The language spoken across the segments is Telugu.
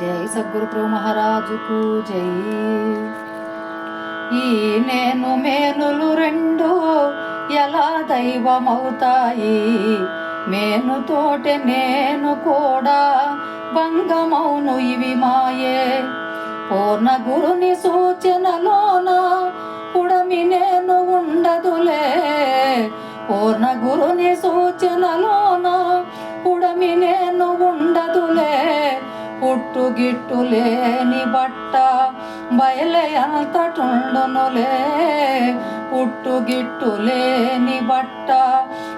జై సద్గురు మహారాజుకు జై. ఈ నేను మేనులు రెండు ఎలా దైవమవుతాయి? మేను మేనుతోటి నేను కూడా భంగమౌను ఇవి మాయే. పూర్ణ గురుని సూచనలోన పుడమి నేను ఉండదులే. పూర్ణ గురుని సూచనలోన పుడమి నేను పుట్టు గిట్టు లేని బట్ట బయలే అంతటుండునులే పుట్టు బట్ట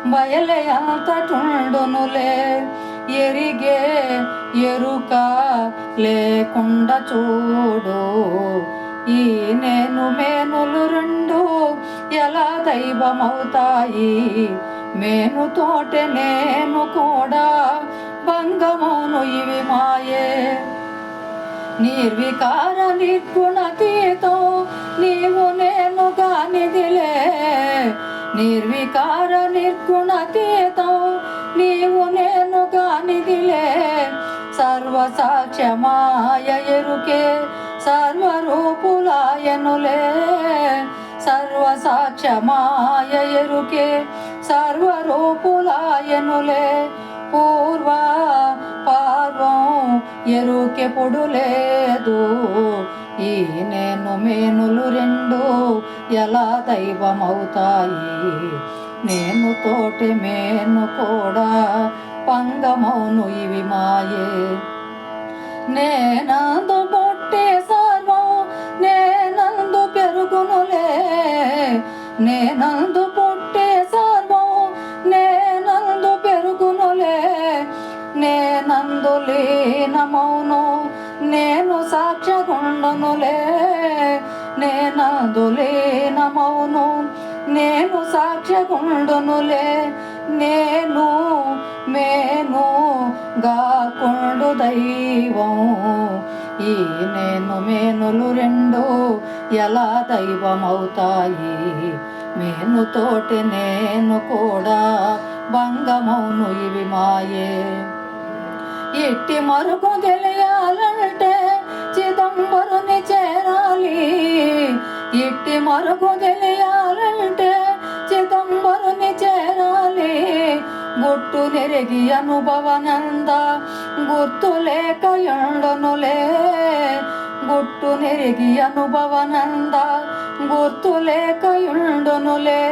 బయలే అంతటుండునులే ఎరిగే ఎరుక లేకుండా చూడు. ఈ నేను మేనులు రెండు ఎలా దైవమవుతాయి? మేనుతోటే నేను కూడా భంగమును ఇవి మాయే. నిర్వికార నిర్గుణతీతో నీవు నేను కానిదిలే నిర్వికార నిర్గుణతీతో నీవు నేను కానిదిలే సర్వసాక్ష్యమాయ ఎరుకే సర్వరూపులాయనులే. సర్వసాక్ష్యమాయ ఎరుకే సర్వరూపులాయనులే. పూర్వ పార్వం ఎరుకెప్పుడు లేదు ఈ నేను మేనులు రెండు ఎలా దైవమవుతాయి? నేను తోటి మేను కూడా పంగమౌను ఇవి మాయే. నేనందు పుట్టే సర్వం నేనందు పెరుగునులే. నేనందు మౌను నేను సాక్ష్యగుండనులే నేనందు లీనమౌను నేను సాక్ష్యగుండునులే నేను మేను గాకుండు దైవం. ఈ నేను మేనులు రెండు ఎలా దైవమవుతాయి? మేనుతోటి నేను కూడా భంగమౌను ఇవి మాయే. ఇట్టి మరుపు తెలియాలంటే చిదంబరుని చేరాలి. ఇట్టి మరుపు తెలియాలంటే చిదంబరుని చేరాలి. గుట్టు నెరిగి అనుభవనంద గుర్తు లేక ఎండనులే గుట్టు నెరిగి అనుభవనంద గుర్తు లేక ఎండనులే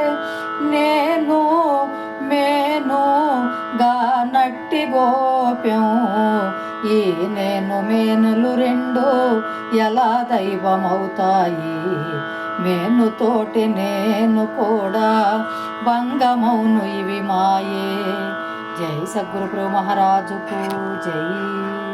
నేను గోప్యం ఈ నేను మేనులు రెండు ఎలా దైవమవుతాయి? మేనుతోటి నేను కూడా భంగమౌను ఇవి మాయే. జై సద్గురు మహారాజుకు జై.